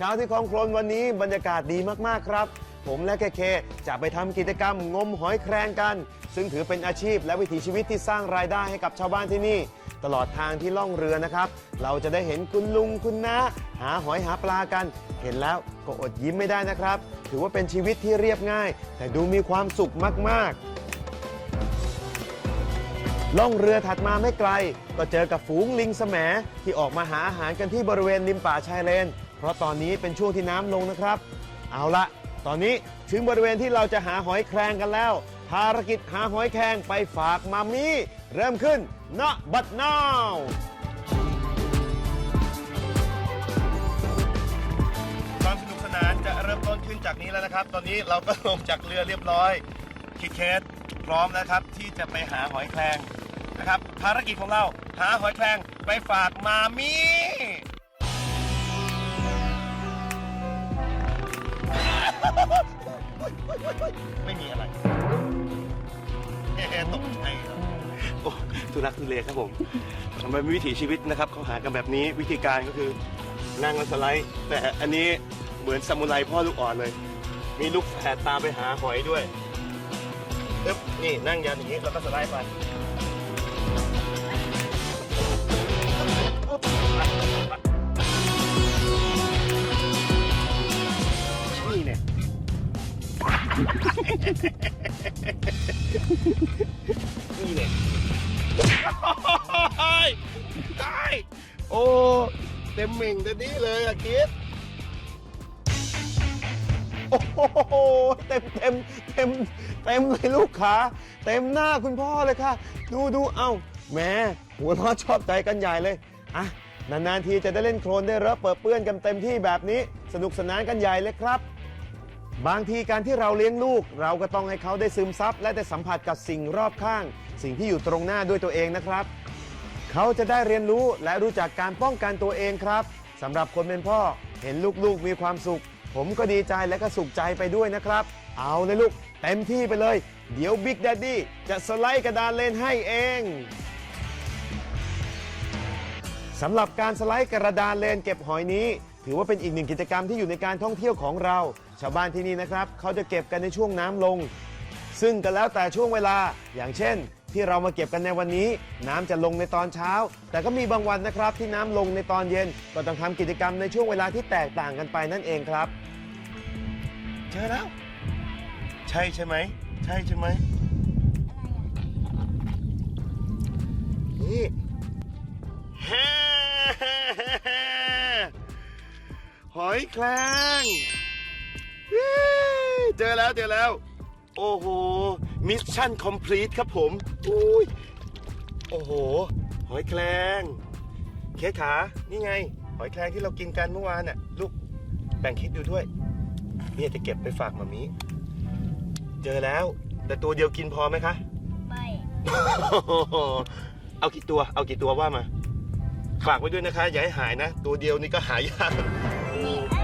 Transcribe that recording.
เช้าที่คลองโคลนวันนี้บรรยากาศดีมากๆครับ ผมและเคเคจะไปทำกิจกรรมงมหอยแครงกัน ซึ่งถือเป็นอาชีพและวิถีชีวิตที่สร้างรายได้ให้กับชาวบ้านที่นี่ ตลอดทางที่ล่องเรือนะครับ เราจะได้เห็นคุณลุงคุณน้าหาหอยหาปลากัน เห็นแล้วก็อดยิ้มไม่ได้นะครับ ถือว่าเป็นชีวิตที่เรียบง่าย แต่ดูมีความสุขมากๆ ล่องเรือถัดมาไม่ไกล ก็เจอกับฝูงลิงแสมที่ออกมาหาอาหารกันที่บริเวณริมป่าชายเลน เพราะตอนนี้เป็นช่วงที่น้ำลงนะครับ เอาละตอนนี้ถึงบริเวณที่เราจะหาหอยแครงกันแล้ว ภารกิจหาหอยแครงไปฝากมามีเริ่มขึ้นณบัดนาว ความสนุกสนานจะเริ่มต้นขึ้นจากนี้แล้วนะครับ ตอนนี้เราก็ลงจากเรือเรียบร้อยคิดเคสพร้อมนะครับที่จะไปหาหอยแครงนะครับ ภารกิจของเราหาหอยแครงไปฝากมามี่ ทุลักทุเลครับผมมันเป็นวิถีชีวิตนะครับเขาหากันแบบนี้วิธีการก็คือนั่งแล้วสไลด์ แต่อันนี้เหมือนซามูไรพ่อลูกอ่อนเลย มีลูกแฝดตามไปหาหอยด้วยปึ๊บนี่นั่งยันอย่างนี้แล้วก็สไลด์ไปนี่เนี่ย นี่เนี่ยได้โอ้ เต็มเหม่งแต่นี้เลยอะคิดโอ้โหเต็มเต็มเต็มเต็มเลยลูกขาเต็มหน้าคุณพ่อเลยค่ะ ดูดูเอ้าแหมหัวเราะชอบใจกันใหญ่เลยอะนานๆทีจะได้เล่นโครนได้รอะเปิดเปื้อนกันเต็มที่แบบนี้ สนุกสนานกันใหญ่เลยครับ บางทีการที่เราเลี้ยงลูก เราก็ต้องให้เขาได้ซึมซับและได้สัมผัสกับสิ่งรอบข้าง สิ่งที่อยู่ตรงหน้าด้วยตัวเองนะครับ เขาจะได้เรียนรู้และรู้จักการป้องกันตัวเองครับสำหรับคนเป็นพ่อเห็นลูกๆมีความสุข ผมก็ดีใจและก็สุขใจไปด้วยนะครับ เอาเลยลูกเต็มที่ไปเลย เดี๋ยวบิ๊ก a d ดดี้จะสไลด์กระดานเลนให้เองสำหรับการสไลด์กระดานเลนเก็บหอยนี้ ถือว่าเป็นอีกหนึ่งกิจกรรมที่อยู่ในการท่องเที่ยวของเรา ชาวบ้านที่นี่นะครับเขาจะเก็บกันในช่วงน้ำลง ซึ่งก็แล้วแต่ช่วงเวลา อย่างเช่น ที่เรามาเก็บกันในวันนี้ น้ำจะลงในตอนเช้า แต่ก็มีบางวันนะครับที่น้ำลงในตอนเย็น ก็ต้องทำกิจกรรมในช่วงเวลาที่แตกต่างกันไปนั่นเองครับ เจอแล้ว ใช่ใช่ไหม ใช่ใช่ไหมนี่ หอยแครงเย้เจอแล้วเจอแล้ว โอ้โห มิชชั่นคอมพลีทครับผมอุ้ยโอ้โห หอยแครงเคสขา นี่ไง หอยแครงที่เรากินกันเมื่อวานน่ะ ลูก แบ่งคิดดูด้วย เนี่ยจะเก็บไปฝากมามีเจอแล้ว แต่ตัวเดียวกินพอไหมคะ ไม่เอากี่ตัว เอากี่ตัวว่ามา ฝากไว้ด้วยนะคะ อย่าให้หายนะ ตัวเดียวนี่ก็หายาก 你。